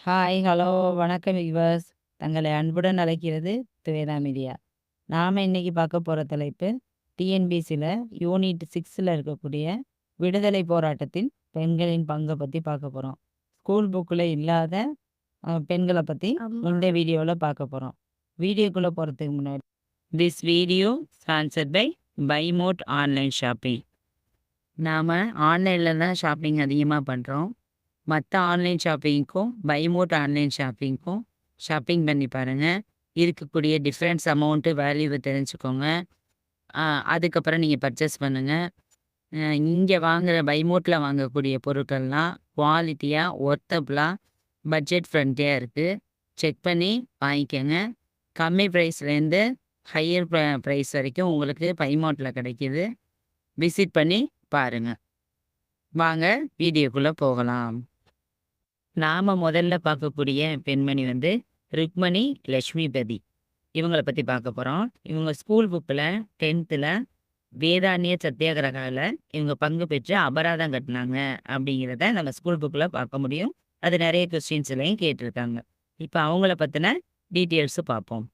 Hi, hello, வணக்கம் viewers. தங்களை அன்புடன் அழைக்கிறது துவேதா மீடியா. நாம இன்னைக்கு பார்க்க போற தலைப்பு, டிஎன்பிஎஸ்சில யூனிட் 6ல இருக்கக்கூடிய விடுதலை போராட்டத்தில் பெண்களின் பங்க பத்தி பார்க்க போறோம். ஸ்கூல் புக்ல இல்லாத பெண்கள ஆமா. இந்த வீடியோல பார்க்க போறோம். வீடியோக்குள்ள போறதுக்கு முன்னாடி this video sponsored by Bymode online shopping. நாம் ஆன்லைனில் தான் ஷாப்பிங் அதிகமாக பண்ணுறோம் மற்ற ஆன்லைன் ஷாப்பிங்க்கும், பைமோட் ஆன்லைன் ஷாப்பிங்க்கும் ஷாப்பிங் பண்ணி பாருங்கள் இருக்கக்கூடிய டிஃப்ரென்ஸ் அமௌண்ட்டு வேல்யூவை தெரிஞ்சுக்கோங்க. அதுக்கப்புறம் நீங்கள் பர்ச்சேஸ் பண்ணுங்க. இங்கே வாங்குகிற வாங்குற வாங்கக்கூடிய பொருட்கள்லாம் குவாலிட்டியாக ஒர்த்தபுளாக பட்ஜெட் ஃப்ரெண்ட்லியாக இருக்குது செக் பண்ணி வாங்கிக்கோங்க கம்மி ப்ரைஸ்லேருந்து ஹையர் ப்ரைஸ் வரைக்கும் உங்களுக்கு பைமோட்டில் கிடைக்கிது விசிட் பண்ணி பாருங்கள் வாங்க வீடியோக்குள்ளே போகலாம். நாம் முதல்ல பார்க்கக்கூடிய பெண்மணி வந்து ருக்மணி லக்ஷ்மிபதி இவங்களை பற்றி பார்க்க போகிறோம் இவங்க ஸ்கூல் புக்ல 10த்ல வேதாரண்ய சத்தியாகிரகாவில் இவங்க பங்கு பெற்று அபராதம் கட்டினாங்க அப்படிங்கிறத நம்ம ஸ்கூல் புக்கில் பார்க்க முடியும். அது நிறைய கொஸ்டின்ஸ்லையும் கேட்டிருக்காங்க. இப்போ அவங்கள பற்றின டீட்டெயில்ஸு பார்ப்போம்.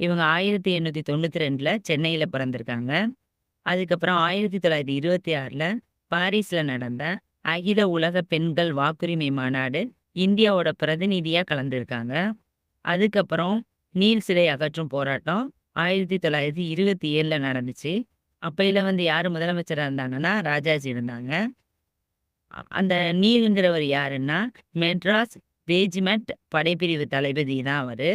இவங்க 1892ல சென்னையில பிறந்திருக்காங்க. அதுக்கப்புறம் 1926ல பாரிஸ்ல நடந்த அகில உலக பெண்கள் வாக்குரிமை மாநாடு இந்தியாவோட பிரதிநிதியா கலந்திருக்காங்க. அதுக்கப்புறம் நீல் சிலை அகற்றும் போராட்டம் 1927ல நடந்துச்சு. அப்பையில வந்து யாரு முதலமைச்சரா இருந்தாங்கன்னா, ராஜாஜி இருந்தாங்க. அந்த நீல்ங்கிறவர் யாருன்னா, மெட்ராஸ் ரெஜிமெண்ட் படைப்பிரிவு தளபதி தான் அவரு.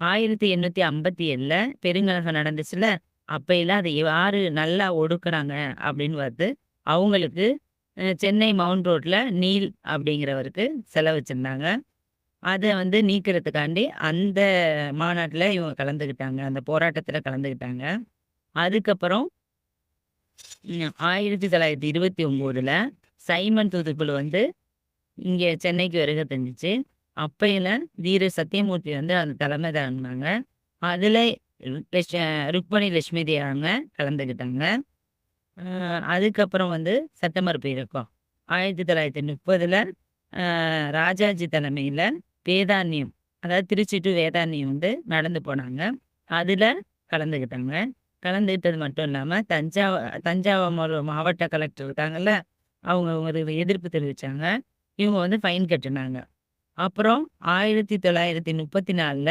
1857ல பெருங்கலகம் நடந்துச்சுல்ல, அப்பையில அதை யாரு நல்லா ஒடுக்குறாங்க அப்படின்னு பார்த்து, அவங்களுக்கு சென்னை மவுண்ட் ரோட்ல நீல் அப்படிங்கிறவருக்கு சிலை அதை வந்து நீக்கிறதுக்காண்டி அந்த மாநாட்டில் இவங்க கலந்துக்கிட்டாங்க. அந்த போராட்டத்தில் கலந்துக்கிட்டாங்க. அதுக்கப்புறம் ஆயிரத்தி தொள்ளாயிரத்தி இருபத்தி ஒம்போதில் சைமன் தூதுக்குழு வந்து இங்கே சென்னைக்கு வருகை தெரிஞ்சிச்சு அப்பையில வீர சத்தியமூர்த்தி வந்து அந்த தலைமை தாங்கினாங்க அதுல ருக்மணி லட்சுமி அவங்க கலந்துக்கிட்டாங்க. அதுக்கப்புறம் வந்து செப்டம்பர் போயிருக்கோம் ஆயிரத்தி தொள்ளாயிரத்தி முப்பதுல ராஜாஜி தலைமையில வேதாண்யம் அதாவது திருச்சி டூ வேதாண்யம் வந்து நடந்து போனாங்க. அதுல கலந்துக்கிட்டாங்க. கலந்துக்கிட்டது மட்டும் இல்லாம தஞ்சாவூர் தஞ்சாவூர் மாவட்ட கலெக்டர் இருக்காங்கல்ல, அவங்க ஒரு எதிர்ப்பு தெரிவிச்சாங்க. இவங்க வந்து ஃபைன் கட்டினாங்க அப்புறம் 1934ல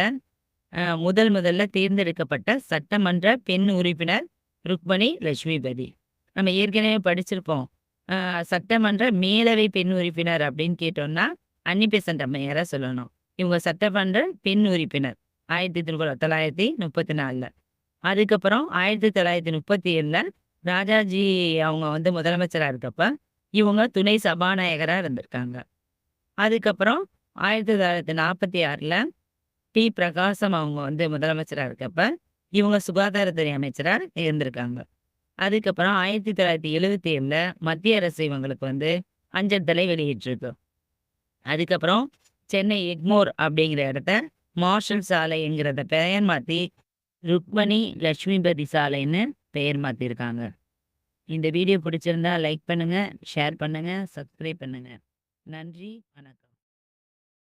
அ முதல் முதல்ல தேர்ந்தெடுக்கப்பட்ட சட்டமன்ற பெண் உறுப்பினர் ருக்மணி லட்சுமிபதி. நம்ம ஏற்கனவே படிச்சிருப்போம். சட்டமன்ற மேலவை பெண் உறுப்பினர் அப்படின்னு கேட்டோம்னா, அன்னி பெசன்ட் சொல்லணும். இவங்க சட்டமன்ற பெண் உறுப்பினர் 1934ல. அதுக்கப்புறம் 1937ல ராஜாஜி அவங்க வந்து முதலமைச்சரா இருக்கப்ப, இவங்க துணை சபாநாயகரா இருந்திருக்காங்க. அதுக்கப்புறம் 1946ல டி. பிரகாசம் அவங்க வந்து முதலமைச்சராக இருக்கப்ப, இவங்க சுகாதாரத்துறை அமைச்சராக இருந்திருக்காங்க. அதுக்கப்புறம் 1977ல மத்திய அரசு இவங்களுக்கு வந்து அஞ்சல் தலை வெளியிட்டிருக்கு. அதுக்கப்புறம் சென்னை எக்மோர் அப்படிங்கிற இடத்த மார்ஷல் சாலைங்கிறத பெயர் மாற்றி ருக்மணி லட்சுமிபதி சாலைன்னு பெயர் மாற்றிருக்காங்க இந்த வீடியோ பிடிச்சிருந்தா லைக் பண்ணுங்கள் ஷேர் பண்ணுங்கள் சப்ஸ்கிரைப் பண்ணுங்கள் நன்றி, வணக்கம்.